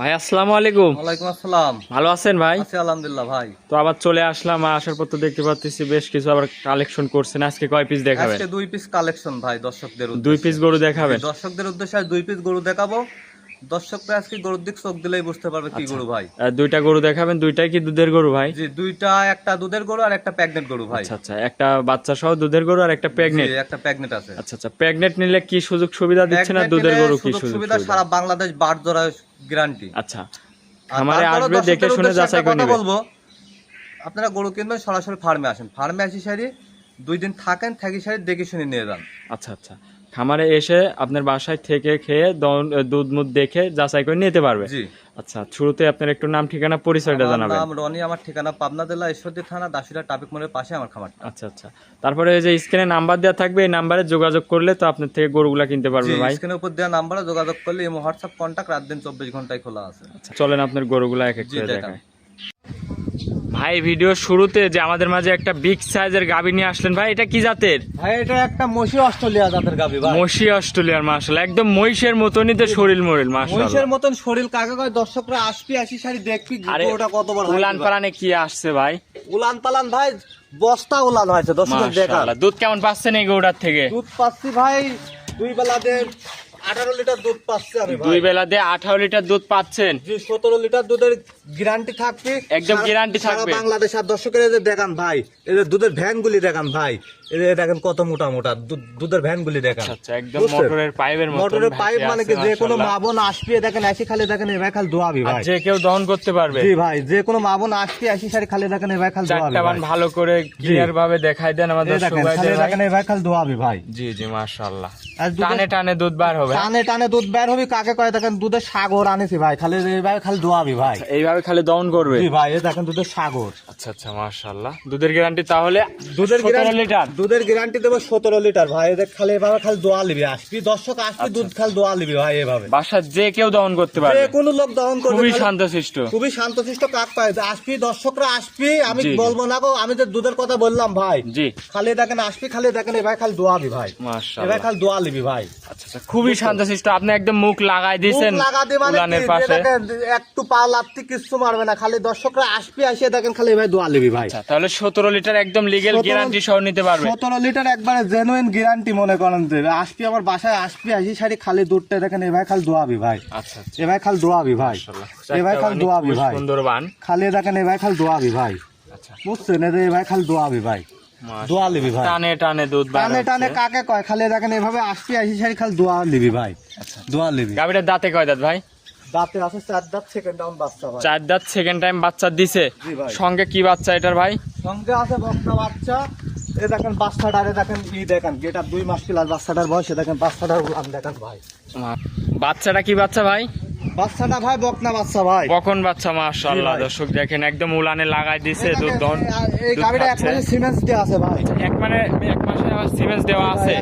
ভাই আসসালামু আলাইকুম। ওয়ালাইকুম আসসালাম। ভালো আছেন ভাই? আছি আলহামদুলিল্লাহ ভাই। তো আবার চলে আসলাম আসার পর তো দেখতে পাচ্ছি বেশ কিছু আবার কালেকশন করছেন। আজকে কয় পিস দেখাবেন? আজকে দুই পিস কালেকশন ভাই দর্শকদের উদ্দেশ্যে। দুই পিস গরু দেখাবেন? দর্শকদের উদ্দেশ্যে আজ দুই পিস গরু দেখাবো। দর্শকরা আজকে গরুর দিক চোখ দিলেই বুঝতে পারবে কি আচ্ছা। গরু ভাই। দুইটা গরু দেখাবেন দুইটাই কি দুধের গরু ভাই? জি দুইটা একটা দুধের গরু আর একটা প্যাগনেট গরু ভাই। আচ্ছা আচ্ছা একটা বাচ্চা সহ দুধের গরু আর একটা প্রেগনেন্ট জি, একটা প্যাগনেট আছে। আচ্ছা আচ্ছা প্রেগনেন্ট নিলে কি সুযোগ সুবিধা দিচ্ছে না দুধের গরু কি সুযোগ সুবিধা সারা বাংলাদেশ বার জোড়া গ্যারান্টি। আচ্ছা। খামারে আসবে দেখে শুনে যাচাই করে নেবে বলব আপনারা গরু কিনবেন সরাসরি ফার্মে আসেন। ফার্মে আসি সারি দুই দিন থাকেন থাকি সারি দেখে শুনে নিয়ে যান। আচ্ছা আচ্ছা। খামারে এসে আপনার বাসায় থেকে খেয়ে দুধ মুধ দেখে যাচাই করে নিতে পারবে। আচ্ছা শুরুতে আপনার একটু নাম ঠিকানা পরিচয়টা জানাবেন। নাম রনি আমার ঠিকানা পাবনা জেলা ঈশ্বরদী থানা দাসুরা ট্রাফিক মোড়ের পাশে আমার খামার আচ্ছা আচ্ছা। তারপরে এই যে স্ক্রিনে নাম্বার দেওয়া থাকবে এই নাম্বারে যোগাযোগ করলে তো আপনার থেকে গরুগুলা কিনতে পারবে ভাই। স্ক্রিনের উপর দেওয়া নাম্বারে যোগাযোগ করলে এই হোয়াটসঅ্যাপ কন্ট্যাক্ট রাত দিন চব্বিশ ঘন্টায় খোলা আছে। আচ্ছা, চলেন আপনার গরুগুলা এক এক করে। দেখায় ভাই ভিডিও শুরুতে যে আমাদের মাঝে একটা বিগ সাইজের গাবি নিয়ে আসলেন ভাই এটা কি জাতের? ভাই এটা একটা মসি অস্ট্রেলিয়া জাতের গাবি ভাই। মহিষী অস্ট্রেলিয়ার মার্শাল একদম মহিষের মতনই তো শরীর মরিল মার্শাল মহিষের মতন শরীর কাকে কয় দর্শকরা আসবি আসি সারি দেখবি আরে ওটা কত বড় উলান পালানে কি আসছে ভাই? উলান পালান ভাই বস্তা উলান হয়েছে দর্শকের দেখা দুধ কেমন পাচ্ছেন এই গরুটার থেকে? দুধ পাচ্ছি ভাই দুই বেলাদের আঠারো লিটার দুধ পাচ্ছি আমি দুই বেলা দিয়ে আঠারো লিটার দুধ পাচ্ছেন। জি সতেরো লিটার দুধের গ্যারান্টি থাকবে। একদম গ্যারান্টি থাকবে। বাংলাদেশ আর দর্শকের দেখান ভাই এদের দুধের ভ্যান গুলি দেখান ভাই দেখেন কত মোটা মোটা। দুধের দেখান। আচ্ছা আচ্ছা একদম মোটরের পাইপের মোটরের পাইপ মানে কি যে কোনো মা বোন আসবে দেখেন এসে খালি দেখেন এবার খালি দোয়াবি ভাই। যে কেউ দহন করতে পারবে। জি ভাই যে কোনো মা বোন আসবে আসি সারি খালি দেখেন এবার খালি দোয়াবি চারটা ভালো করে ক্লিয়ার ভাবে দেখাই দেন আমাদের এই দেখেন এবার খালি দোয়াবি ভাই জি জি মাশাআল্লাহ। টানে টানে দুধ বার হবে। টানে টানে দুধ বের হবে কাকে কয় দেখেন দুধের সাগর আনেছি ভাই খালি এবার খালি দোয়াবি ভাই। এইভাবে খালি দহন করবে? জি ভাই দেখেন দুধের সাগর। আচ্ছা আচ্ছা মাশাআল্লাহ। দুধের গ্যারান্টি তাহলে দুধের গ্যারান্টি লিটার। দুধের গ্যারান্টি দেবো সতেরো লিটার ভাই। এদের খালি এভাবে খালি দোয়া লিবি আসবি দর্শক আসবি দুধ খালি দোয়া লিবি ভাই এভাবে। বাসা যে কেউ দহন করতে যে পারবে কোনো লোক দহন করবে খুবই শান্তশিষ্ট। খুবই শান্তশিষ্ট কাক পায়। আসবি দর্শকরা আসবি আমি। বলব না গো আমি যে দুধের কথা বললাম ভাই। জি। খালি দেখেন আসবি খালি দেখেন এবার খালি দোয়াবি ভাই। মাশাআল্লাহ। খালি দোয়া লিবি ভাই। আচ্ছা আচ্ছা খুবই শান্তশিষ্ট। আপনি একদম মুখ লাগাই দিয়েছেন মুখ লাগাতে মানে পাশে। দেখেন, একটু পা লাত্তি কিচ্ছু মারবে না। খালি দর্শকরা আসবি আসে দেখেন খালি এবার দোয়া লিবি ভাই। আচ্ছা তাহলে সতেরো লিটার একদম লিগেল গ্যারান্টি সহ নিতে পারবে। সতেরো লিটার একবারে জেনুইন গ্যারান্টি মনে করেন যে আসবি আমার বাসায় আসবি আসি সারি খালি দুধটা দেখেন এবার খালি দোয়াবি ভাই। আচ্ছা আচ্ছা। এবার খালি দোয়াবি ভাই। চারটা খালি দোয়াবি ভাই। সুন্দর বান। খালি দেখেন এবার খালি দোয়াবি ভাই। আচ্ছা। বুঝছেন এদের এবার খালি দোয়াবি ভাই। দোয়া লিবি ভাই। টানে টানে দুধ টানে টানে কাকে কয়? খালি দেখেন এভাবে আসবি আসি সারি খালি দোয়া লিবি ভাই। আচ্ছা। দোয়া লিবি দাঁতে কয় দাঁত ভাই? আছে চার দাঁত সেকেন্ড বাচ্চা ভাই। চার দাঁত সেকেন্ড টাইম বাচ্চা দিছে। ভাই। সঙ্গে কি বাচ্চা এটার ভাই? সঙ্গে আছে বক্তা বাচ্চা। এ দেখেন বাচ্চাটারে দেখেন ই দেখেন, যেটা দুই মাস কিলার বাচ্চাটার বয়সে দেখেন বাচ্চাটার উলান দেখেন ভাই। বাচ্চাটা কি বাচ্চা ভাই? বাচ্চাটা ভাই বকনা বাচ্চা ভাই। কখন বাচ্চা মাশাআল্লাহ। দর্শক দেখেন একদম উলানে লাগাই দুধ দহন এই এক মাসে সিমেন্স দেওয়া আছে ভাই। এক মানে এক মাসে আবার সিমেন্স দেওয়া আছে।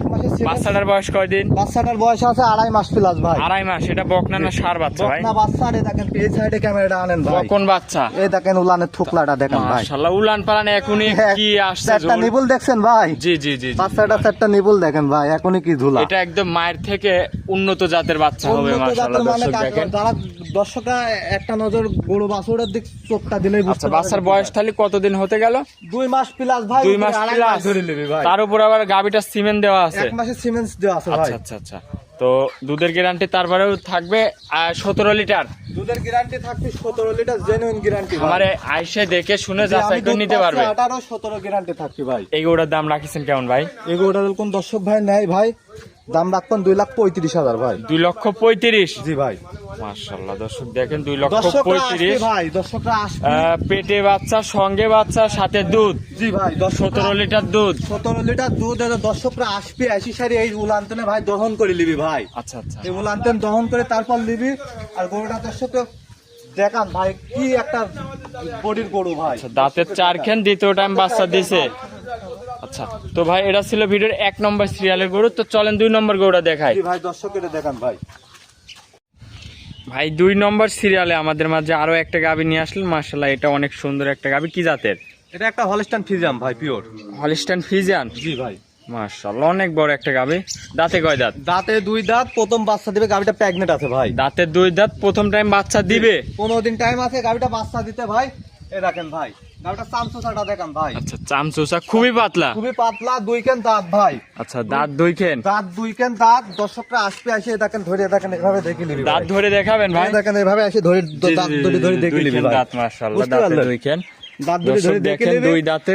বাচ্চাটার বয়স কয়দিন বাচ্চাটার বয়স আছে আড়াই মাস প্লাস ভাই। আড়াই মাস এটা বকনা না সার বাচ্চা ভাই? বকনা বাচ্চা রে দেখেন এই সাইডে ক্যামেরাটা আনেন ভাই। কখন বাচ্চা। এই দেখেন উলানের থুকলাটা দেখেন ভাই। মাশাআল্লাহ উলান পালানে এখনই হ্যাঁ, কি আসছে একটা। নিবুল দেখছেন ভাই? জি জি জি। বাচ্চাটা চারটা নিবুল দেখেন ভাই এখনই কি ধুলা। এটা একদম মায়ের থেকে উন্নত জাতের বাচ্চা হবে মাশাআল্লাহ মানে দর্শক দেখেন। যারা দর্শকরা একটা নজর গরু বাছুরের দিক চোখটা দিলেই বুঝতে আচ্ছা বাচ্চার বয়স তাহলে কতদিন হতে গেল? দুই মাস প্লাস ভাই দুই মাস প্লাস ধরে নিবি ভাই। তার উপর আবার গাবিটা সিমেন্ট দেওয়া আছে। এক মাসের সিমেন্স দেওয়া আছে ভাই। আচ্ছা আচ্ছা। আচ্ছা তো দুধের গ্যারান্টি তারপরেও থাকবে সতেরো লিটার। দুধের গ্যারান্টি থাকবে সতেরো লিটার জেনুইন গ্যারান্টি আমারে আইসে দেখে শুনে যাচাই করে নিতে পারবে। আঠারো সতেরো গ্যারান্টি থাকবে ভাই। এই গরুটার দাম রাখিছেন কেমন ভাই? এগুলোটা কোন দর্শক ভাই নেয় ভাই। দাম রাখবেন দুই লাখ পঁয়ত্রিশ হাজার ভাই। দুই লক্ষ পঁয়ত্রিশ? জি ভাই। মার্শাল্লাহ দর্শক দেখেন দুই লক্ষ পঁয়ত্রিশ। ভাই দর্শকরা পেটে বাচ্চা সঙ্গে বাচ্চা সাথে দুধ। জি ভাই সতেরো লিটার দুধ। সতেরো লিটার দুধ দর্শকরা আসবে আসি সারি এই উলান্তনে ভাই দহন করে নিবি ভাই। আচ্ছা আচ্ছা। এই উলান্তন দহন করে তারপর নিবি আর গরুটা দর্শককে দেখান ভাই কি একটা বডির গরু ভাই। দাঁতের চার খেন দ্বিতীয় টাইম বাচ্চা দিছে। আচ্ছা তো ভাই এটা ছিল ভিডিওর এক নম্বর সিরিয়ালের গরু। তো চলেন দুই নম্বর গরুটা দেখাই। ভাই দর্শকের দেখান ভাই। ভাই দুই নম্বর সিরিয়ালে আমাদের মাঝে আরও একটা গাবি নিয়ে আসলেন। মার্শাল্লাহ এটা অনেক সুন্দর একটা গাবি কি জাতের? এটা একটা হলস্টান ফিজাম ভাই পিওর। Holstein Friesian? জি ভাই। মাশাআল্লাহ অনেক বড় একটা গাবি দাঁতে কয় দাঁত? দাঁতে দুই দাঁত প্রথম বাচ্চা দিবে গাভিটা প্রেগনেন্ট আছে ভাই। দাঁতে দুই দাঁত প্রথম টাইম বাচ্চা দিবে? পনেরো দিন টাইম আছে গাভিটা বাচ্চা দিতে ভাই। এ রাখেন ভাই। আচ্ছা চামচুসা খুবই পাতলা। খুবই পাতলা দুই কেন দাঁত ভাই। আচ্ছা দাঁত দুই খেন দাঁত দুই কেন দাঁত। দর্শকরা আসবে আসে দেখেন ধরে দেখেন এভাবে দেখে নিবি দাঁত ধরে দেখাবেন ভাই। দেখেন এভাবে এসে ধরে দাঁত ধরে ধরে দেখে নিবি দাঁত মাশাআল্লাহ বুঝতে দুই খেন দাঁত ধরে ধরে দেখে নিবি। দুই দাঁতে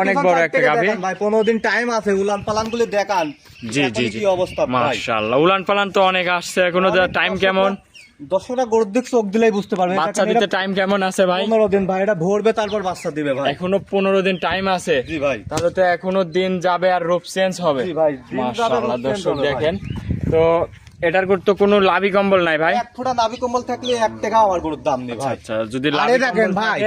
অনেক বড় একটা গাবি ভাই পনেরো দিন টাইম আছে উলান পালান গুলি দেখান। জি জি জি। অবস্থা মাশাআল্লাহ উলান পালান তো অনেক আসছে এখনও টাইম কেমন? দর্শকরা গরুর দিক চোখ দিলেই বুঝতে পারবে। বাচ্চা দিতে টাইম কেমন আছে ভাই? পনেরো দিন ভাই এটা ভরবে তারপর বাচ্চা দিবে ভাই। এখনও পনেরো দিন টাইম আছে। জি ভাই। তাহলে তো এখনও দিন যাবে আর রূপ চেঞ্জ হবে। জি ভাই, মাশাআল্লাহ দর্শক দেখেন। তো এটার তো কোনো লাভি কম্বল নাই ভাই। এক ফোঁটা লাভি কম্বল থাকলে এক টাকা আমার গরুর দাম নেই ভাই। আচ্ছা যদি লাভি দেখেন ভাই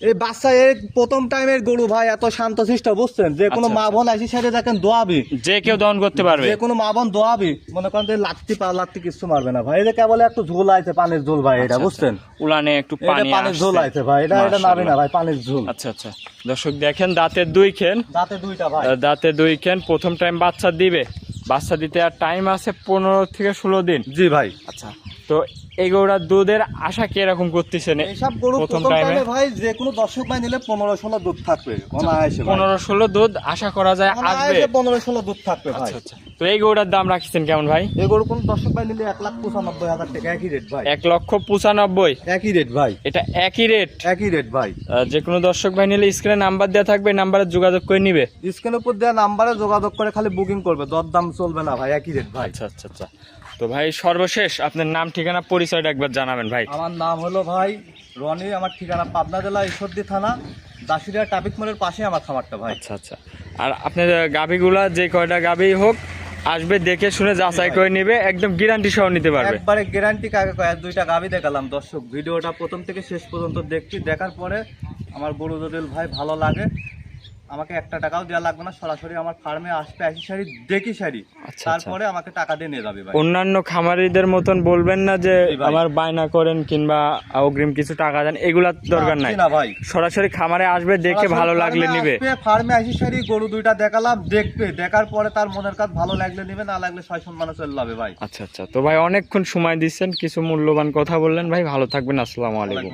এই বাচ্চা এর প্রথম টাইমের গরু ভাই এত শান্ত শিষ্ট বুঝছেন? যে কোনো আচ্ছা, মা আচ্ছা। বোন আসি সাইডে দেখেন দোয়াবি। যে কেউ দহন করতে পারবে। যে কোনো মা বোন দোয়াবি। মনে করেন যে লাত্তি পা লাত্তি কিছু মারবে না ভাই। এটা কেবল একটু ঝোল আছে পানির ঝোল ভাই এটা আচ্ছা, বুঝছেন? উলানে একটু পানি পানির ঝোল। আছে ভাই এটা এটা নাবে না ভাই পানির ঝোল। আচ্ছা আচ্ছা। দর্শক দেখেন দাঁতের দুই খেন। দাঁতে দুইটা ভাই। দাঁতে দুই খেন প্রথম টাইম বাচ্চা দিবে। বাচ্চা দিতে আর টাইম আছে পনেরো থেকে ষোলো দিন। জি ভাই। আচ্ছা তো এই গৌড়ার দুধের আশা কীরকম করতেছেন এইসব গরু প্রথম টাইমে ভাই যে কোনো দর্শক ভাই নিলে পনেরো ষোলো দুধ থাকবে অনায়াসে পনেরো ষোলো দুধ আশা করা যায় আসবে। পনেরো ষোলো দুধ থাকবে ভাই। আচ্ছা। আচ্ছা তো এই গৌড়ার দাম রাখছেন কেমন ভাই? এই গরু কোন দর্শক ভাই নিলে এক লাখ পঁচানব্বই হাজার টাকা একই রেট ভাই। এক লক্ষ পঁচানব্বই? একই রেট ভাই। এটা একই রেট একই রেট ভাই। যে কোনো দর্শক ভাই নিলে স্ক্রিনে নাম্বার দেওয়া থাকবে নাম্বারে যোগাযোগ করে নিবে। স্ক্রিনের উপর দেওয়া নাম্বারে যোগাযোগ করে খালি বুকিং করবে দর দাম চলবে না ভাই একই রেট ভাই। আচ্ছা আচ্ছা আচ্ছা। তো ভাই সর্বশেষ আপনার নাম ঠিকানা পরিচয়টা একবার জানাবেন ভাই। আমার নাম হলো ভাই রনি আমার ঠিকানা পাবনা জেলা ঈশ্বরদী থানা দাসুরিয়া ট্রাফিক মোড়ের পাশে আমার খামারটা ভাই। আচ্ছা আচ্ছা। আর আপনার গাভিগুলা যে কয়টা গাভি হোক আসবে দেখে শুনে যাচাই করে নিবে একদম গ্যারান্টি সহ নিতে পারবে। একবারে গ্যারান্টি কাকে কয় দুইটা গাবি দেখালাম। দর্শক ভিডিওটা প্রথম থেকে শেষ পর্যন্ত দেখছি দেখার পরে আমার গরু যদি ভাই ভালো লাগে। আমাকে একটা টাকাও দেওয়া লাগবে না সরাসরি আমার ফার্মে আসবে আসি শাড়ি দেখি শাড়ি আচ্ছা। তারপরে আমাকে টাকা দিয়ে নিয়ে যাবে অন্যান্য খামারিদের মতন বলবেন না যে আমার বায়না করেন কিংবা অগ্রিম কিছু টাকা দেন এগুলা দরকার নাই। না ভাই। সরাসরি খামারে আসবে দেখে ভালো লাগলে নিবে। ফার্মে আসি শাড়ি গরু দুইটা দেখালাম দেখবে। দেখার পরে তার মনের কাজ ভালো লাগলে নিবে না লাগলে ছয় সম্মানে চলে যাবে ভাই। আচ্ছা আচ্ছা। তো ভাই অনেকক্ষণ সময় দিচ্ছেন কিছু মূল্যবান কথা বললেন। ভাই ভালো থাকবেন আসসালামু আলাইকুম।